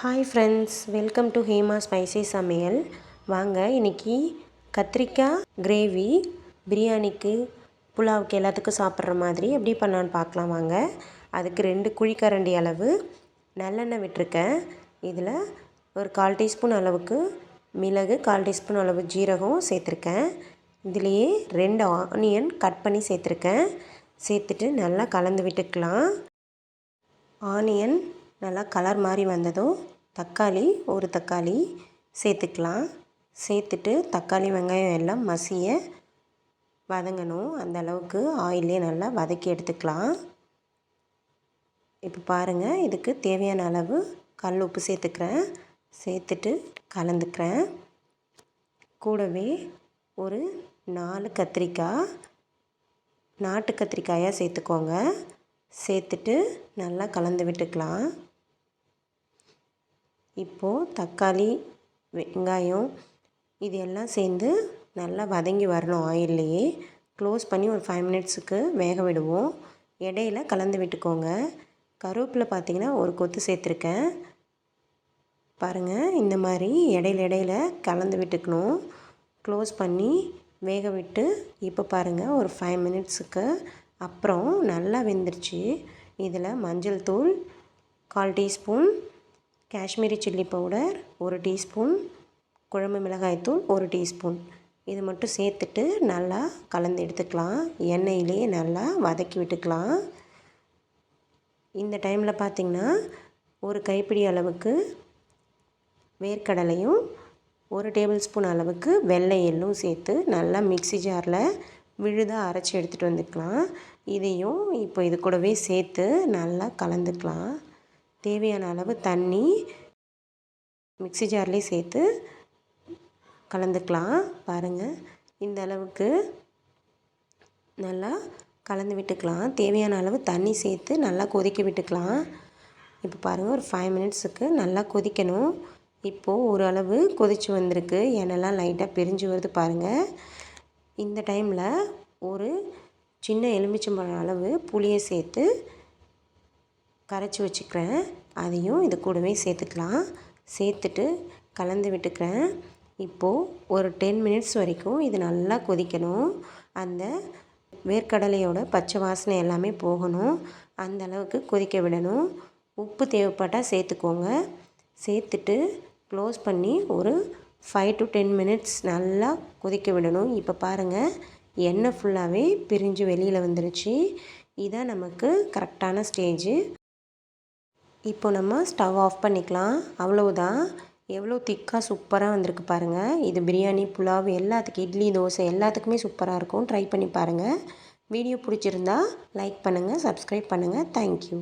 Hi friends welcome to Hema spicy சமையல் வாங்க இன்றைக்கி கத்திரிக்காய் கிரேவி பிரியாணிக்கு புலாவுக்கு எல்லாத்துக்கும் சாப்பிட்ற மாதிரி எப்படி பண்ணலான்னு பார்க்கலாம் வாங்க. அதுக்கு ரெண்டு குழிக்கரண்டி அளவு நல்லெண்ணெய் விட்டுருக்கேன். இதில் ஒரு கால் டீஸ்பூன் அளவுக்கு மிளகு கால் டீஸ்பூன் அளவு ஜீரகம் சேர்த்துருக்கேன். இதுலேயே ரெண்டு ஆனியன் கட் பண்ணி சேர்த்துருக்கேன். சேர்த்துட்டு நல்லா கலந்து விட்டுக்கலாம். ஆனியன் நல்லா கலர் மாதிரி வந்ததும் தக்காளி ஒரு தக்காளி சேர்த்துக்கலாம். சேர்த்துட்டு தக்காளி வெங்காயம் எல்லாம் மசிய வதங்கணும். அந்த அளவுக்கு ஆயிலே நல்லா வதக்கி எடுத்துக்கலாம். இப்போ பாருங்கள் இதுக்கு தேவையான அளவு கல் உப்பு சேர்த்துக்கிறேன். சேர்த்துட்டு கலந்துக்கிறேன். கூடவே ஒரு நாலு கத்திரிக்காய் நாட்டு கத்திரிக்காயாக சேர்த்துக்கோங்க. சேர்த்துட்டு நல்லா கலந்து விட்டுக்கலாம். இப்போது தக்காளி வெங்காயம் இது எல்லாம் சேர்ந்து நல்லா வதங்கி வரணும் ஆயில்லையே. க்ளோஸ் பண்ணி ஒரு ஃபைவ் மினிட்ஸுக்கு வேக விடுவோம். இடையில கலந்து விட்டுக்கோங்க. கருவேப்பில் பார்த்திங்கன்னா ஒரு கொத்து சேர்த்துருக்கேன். பாருங்கள் இந்த மாதிரி இடையில இடையில கலந்து விட்டுக்கணும். க்ளோஸ் பண்ணி வேக விட்டு இப்போ பாருங்கள் ஒரு ஃபைவ் மினிட்ஸுக்கு அப்புறம் நல்லா வெந்துருச்சு. இதில் மஞ்சள் தூள் கால் டீஸ்பூன் காஷ்மீரி சில்லி பவுடர் ஒரு டீஸ்பூன். குழம்பு மிளகாய்த்தூள் ஒரு டீஸ்பூன். இது மட்டும் சேர்த்துட்டு நல்லா கலந்து எடுத்துக்கலாம். எண்ணெயிலே நல்லா வதக்கி விட்டுக்கலாம். இந்த டைமில் பார்த்திங்கன்னா ஒரு கைப்பிடி அளவுக்கு வேர்க்கடலையும் ஒரு டேபிள் ஸ்பூன் அளவுக்கு வெள்ளை எள்ளும் சேர்த்து நல்லா மிக்சி ஜாரில் விழுதாக அரைச்சி எடுத்துகிட்டு வந்துக்கலாம். இதையும் இப்போ இது கூடவே சேர்த்து நல்லா கலந்துக்கலாம். தேவையான அளவு தண்ணி மிக்சி ஜார்லேயே சேர்த்து கலந்துக்கலாம். பாருங்கள் இந்த அளவுக்கு நல்லா கலந்து விட்டுக்கலாம். தேவையான அளவு தண்ணி சேர்த்து நல்லா கொதிக்க விட்டுக்கலாம். இப்போ பாருங்கள் ஒரு ஃபைவ் மினிட்ஸுக்கு நல்லா கொதிக்கணும். இப்போது ஓரளவு கொதிச்சு வந்திருக்கு. எண்ணெய்லாம் லைட்டாக பிரிஞ்சு வருது பாருங்கள் இந்த டைமில் ஒரு சின்ன எலுமிச்சம்பழம் அளவு புளியை சேர்த்து கரைச்சி வச்சுக்கிறேன். அதையும் இது கூடவே சேர்த்துக்கலாம். சேர்த்துட்டு கலந்து விட்டுக்கிறேன். இப்போது ஒரு டென் மினிட்ஸ் வரைக்கும் இது நல்லா கொதிக்கணும். அந்த வேர்க்கடலையோட பச்சை வாசனை எல்லாமே போகணும். அந்த அளவுக்கு கொதிக்க விடணும். உப்பு தேவைப்பட்டால் சேர்த்துக்கோங்க. சேர்த்துட்டு க்ளோஸ் பண்ணி ஒரு ஃபைவ் டு டென் மினிட்ஸ் நல்லா கொதிக்க விடணும். இப்போ பாருங்கள் எண்ணெய் ஃபுல்லாகவே பிரிஞ்சு வெளியில் வந்துருச்சு. இதான் நமக்கு கரெக்டான ஸ்டேஜு இப்போ நம்ம ஸ்டவ் ஆஃப் பண்ணிக்கலாம். அவ்வளவுதான். எவ்வளோ திக்காக சூப்பராக வந்திருக்கு பாருங்கள் இது பிரியாணி புலாவ் எல்லாத்துக்கும் இட்லி தோசை எல்லாத்துக்குமே சூப்பராக இருக்கும். ட்ரை பண்ணி பாருங்கள் வீடியோ பிடிச்சிருந்தா லைக் பண்ணுங்கள் சப்ஸ்கிரைப் பண்ணுங்கள் தேங்க்யூ